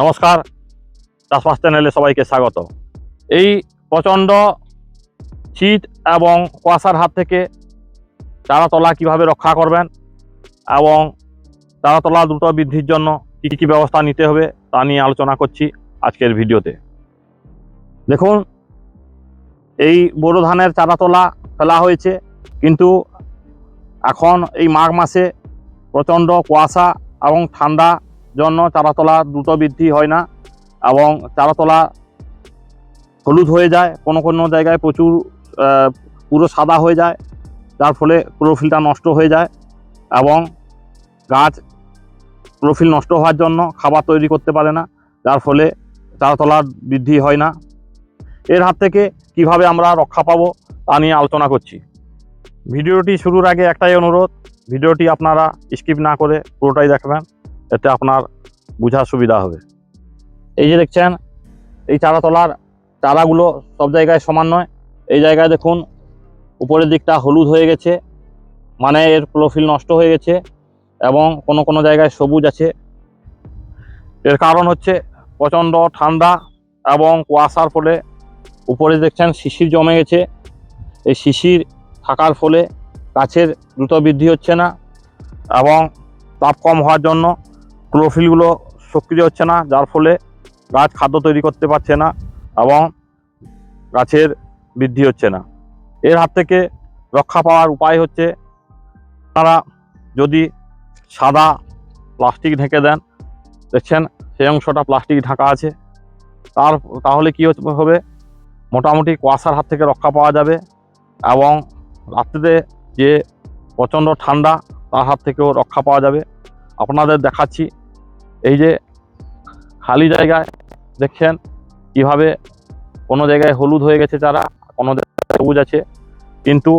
নমস্কার। চাষবাস চ্যানেলে সবাইকে স্বাগত। এই প্রচণ্ড শীত এবং কুয়াশার হাত থেকে চারাতলা কীভাবে রক্ষা করবেন এবং চারাতলা দ্রুত বৃদ্ধির জন্য কী কী ব্যবস্থা নিতে হবে তা নিয়ে আলোচনা করছি আজকের ভিডিওতে। দেখুন, এই বোরো ধানের চারাতলা ফেলা হয়েছে, কিন্তু এখন এই মাঘ মাসে প্রচণ্ড কুয়াশা এবং ঠান্ডা জন্য চারাতলা দ্রুত বৃদ্ধি হয় না এবং চারাতলা হলুদ হয়ে যায়, কোনো কোনো জায়গায় প্রচুর পুরো সাদা হয়ে যায়, যার ফলে ক্লোরোফিলটা নষ্ট হয়ে যায় এবং গাছ ক্লোরোফিল নষ্ট হওয়ার জন্য খাবার তৈরি করতে পারে না, যার ফলে চারাতলার বৃদ্ধি হয় না। এর হাত থেকে কীভাবে আমরা রক্ষা পাবো তা নিয়ে আলোচনা করছি। ভিডিওটি শুরুর আগে একটাই অনুরোধ, ভিডিওটি আপনারা স্কিপ না করে পুরোটাই দেখবেন। এতে আপনার বোঝার সুবিধা হবে। এই যে দেখছেন, এই চারাতলার চারাগুলো সব জায়গায় সমান নয়। এই জায়গায় দেখুন, উপরের দিকটা হলুদ হয়ে গেছে মানে এর ক্লোরোফিল নষ্ট হয়ে গেছে এবং কোনো কোনো জায়গায় সবুজ আছে। এর কারণ হচ্ছে প্রচণ্ড ঠান্ডা এবং কুয়াশার ফলে উপরে দেখছেন শিশির জমে গেছে। এই শিশির থাকার ফলে গাছের দ্রুত বৃদ্ধি হচ্ছে না এবং তাপ কম হওয়ার জন্য ক্লোরোফিলগুলো সক্রিয় হচ্ছে না, যার ফলে গাছ খাদ্য তৈরি করতে পারছে না এবং গাছের বৃদ্ধি হচ্ছে না। এর হাত থেকে রক্ষা পাওয়ার উপায় হচ্ছে, তারা যদি সাদা প্লাস্টিক ঢেকে দেন, দেখছেন সেই অংশটা প্লাস্টিক ঢাকা আছে, তার তাহলে কি হবে? মোটামুটি কুয়াশার হাত থেকে রক্ষা পাওয়া যাবে এবং রাত্রিতে যে প্রচণ্ড ঠান্ডা, তার হাত থেকেও রক্ষা পাওয়া যাবে। আপনাদের দেখাচ্ছি এই যে খালি জায়গায় দেখছেন কীভাবে কোনো জায়গায় হলুদ হয়ে গেছে চারা, কোনো জায়গায় সবুজ আছে। কিন্তু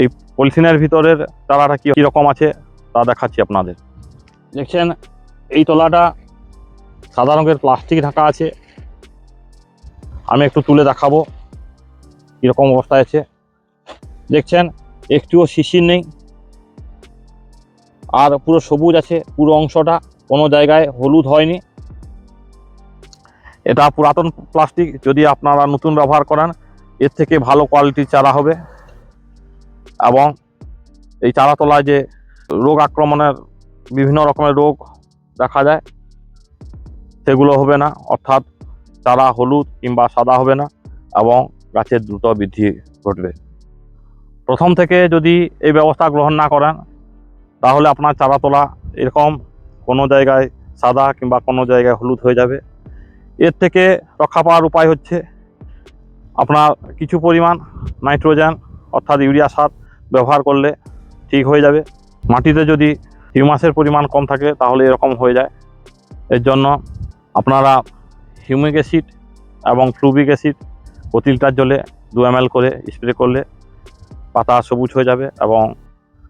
এই পলিথিনের ভিতরের চারাটা কি কীরকম আছে তা দেখাচ্ছি আপনাদের। দেখছেন এই তলাটা সাদা রঙের প্লাস্টিক ঢাকা আছে। আমি একটু তুলে দেখাবো কীরকম অবস্থায় আছে। দেখছেন একটুও শিশির নেই। আর পুরো সবুজ আছে, পুরো অংশটা। কোনো জায়গায় হলুদ হয়নি। এটা পুরাতন প্লাস্টিক, যদি আপনারা নতুন ব্যবহার করেন, এর থেকে ভালো কোয়ালিটির চারা হবে। এবং এই চারা তলায় যে রোগ আক্রমণের বিভিন্ন রকমের রোগ দেখা যায়, সেগুলো হবে না। অর্থাৎ চারা হলুদ কিংবা সাদা হবে না এবং গাছের দ্রুত বৃদ্ধি ঘটবে। প্রথম থেকে যদি এই ব্যবস্থা গ্রহণ না করেন, তাহলে আপনার চারা তোলা এরকম কোনো জায়গায় সাদা কিংবা কোনো জায়গায় হলুদ হয়ে যাবে। এর থেকে রক্ষা পাওয়ার উপায় হচ্ছে আপনার কিছু পরিমাণ নাইট্রোজেন অর্থাৎ ইউরিয়া সার ব্যবহার করলে ঠিক হয়ে যাবে। মাটিতে যদি হিউমাসের পরিমাণ কম থাকে তাহলে এরকম হয়ে যায়। এর জন্য আপনারা হিউমিক অ্যাসিড এবং ফ্লুবিক অ্যাসিড প্রতি লিটার জলে দু এম করে স্প্রে করলে পাতা সবুজ হয়ে যাবে এবং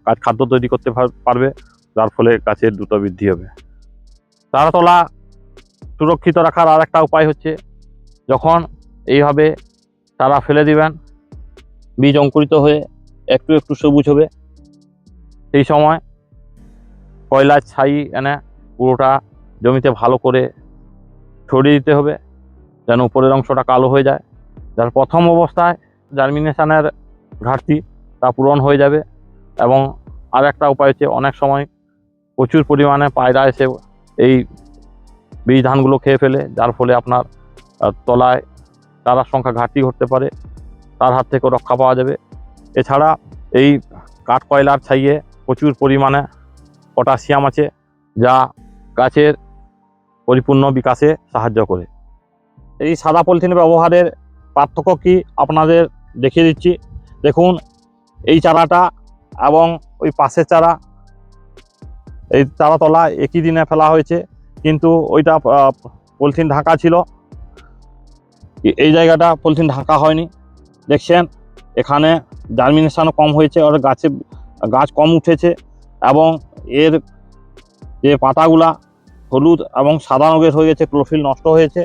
খাদ্য তৈরি করতে পার- পারবে। যার ফলে গাছের দ্রুত বৃদ্ধি হবে। চারাতলা সুরক্ষিত রাখার আর একটা উপায় হচ্ছে, যখন এইভাবে চারা ফেলে দিবেন, বীজ অঙ্কুরিত হয়ে একটু একটু সবুজ হবে, সেই সময় কয়লার ছাই এনে পুরোটা জমিতে ভালো করে ছড়িয়ে দিতে হবে, যেন উপরের অংশটা কালো হয়ে যায়। যার প্রথম অবস্থায় জার্মিনেশনের ঘাটতি তা পূরণ হয়ে যাবে এবং আর একটা উপায় হচ্ছে, অনেক সময় প্রচুর পরিমাণে পায়রা এসে এই বীজ ধানগুলো খেয়ে ফেলে, যার ফলে আপনার তলায় চারার সংখ্যা ঘাটতি ঘটতে পারে, তার হাত থেকেও রক্ষা পাওয়া যাবে। এছাড়া এই কাঠ কয়লার ছাইয়ে প্রচুর পরিমাণে পটাশিয়াম আছে, যা গাছের পরিপূর্ণ বিকাশে সাহায্য করে। এই সাদা পলিথিন ব্যবহারের পার্থক্য কি আপনাদের দেখিয়ে দিচ্ছি। দেখুন, এই চারাটা এবং ওই পাশের চারা এই চারাতলা একই দিনে ফেলা হয়েছে, কিন্তু ওইটা পলিথিন ঢাকা ছিল। এই জায়গাটা পলিথিন ঢাকা হয়নি। দেখছেন, এখানে জার্মিনেশনও কম হয়েছে, আর গাছে, গাছ কম উঠেছে, এবং এর যে পাতাগুলা হলুদ এবং সাদা রঙের হয়ে গেছে ক্লোরোফিল নষ্ট হয়েছে,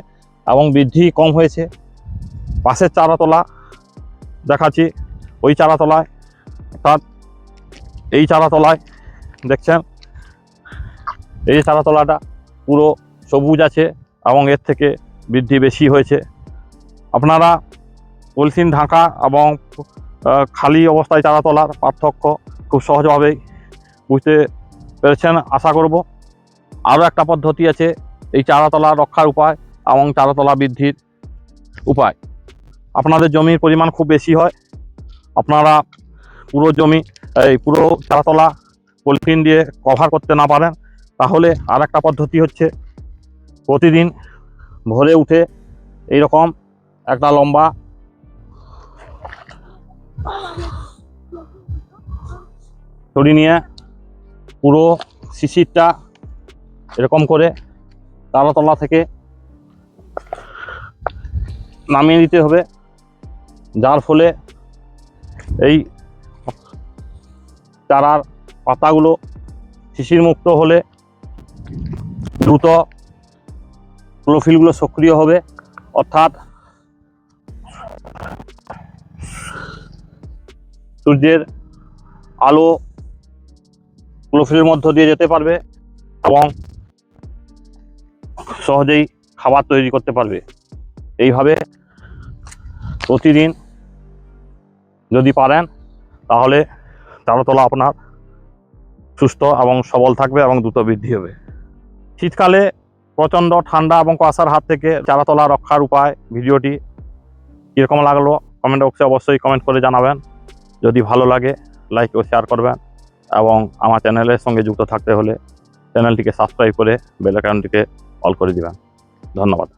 এবং বৃদ্ধি কম হয়েছে। পাশের চারাতলা দেখাচ্ছি, ওই চারাতলায় অর্থাৎ এই চারাতলায়, দেখছেন এই যে চারাতলাটা পুরো সবুজ আছে এবং এর থেকে বৃদ্ধি বেশি হয়েছে। আপনারা পলিথিন ঢাকা এবং খালি অবস্থায় চারা তোলার পার্থক্য খুব সহজভাবেই বুঝতে পেরেছেন, আশা করব। আরও একটা পদ্ধতি আছে, এই চারাতলা রক্ষার উপায় এবং চারাতলা বৃদ্ধির উপায়। আপনাদের জমির পরিমাণ খুব বেশি হয়। আপনারা পুরো জমি, এই পুরো চারাতলা পলিথিন দিয়ে কভার করতে না পারেন। তাহলে আর একটা পদ্ধতি হচ্ছে প্রতিদিন ভোরে উঠে এইরকম একটা লম্বা ছড়ি নিয়ে পুরো শিশিরটা এরকম করে তারাতলা থেকে নামিয়ে দিতে হবে। যার ফলে এই চারার পাতাগুলো শিশির মুক্ত হলে দ্রুত ক্লোফিলগুলো সক্রিয় হবে। অর্থাৎ সূর্যের আলো ক্লোফিলের মধ্য দিয়ে যেতে পারবে এবং সহজেই খাবার তৈরি করতে পারবে। এইভাবে প্রতিদিন যদি পারেন, তাহলে চারতলা আপনার সুস্থ এবং সবল থাকবে এবং দ্রুত বৃদ্ধি হবে। শীতকালে প্রচণ্ড ঠান্ডা এবং কুয়াশার হাত থেকে চারাতলা রক্ষার উপায় ভিডিওটি কীরকম লাগল কমেন্ট বক্সে অবশ্যই কমেন্ট করে জানাবেন। যদি ভালো লাগে লাইক ও শেয়ার করবেন এবং আমার চ্যানেলের সঙ্গে যুক্ত থাকতে হলে চ্যানেলটিকে সাবস্ক্রাইব করে বেল আইকনটিকে অল করে দিবেন। ধন্যবাদ।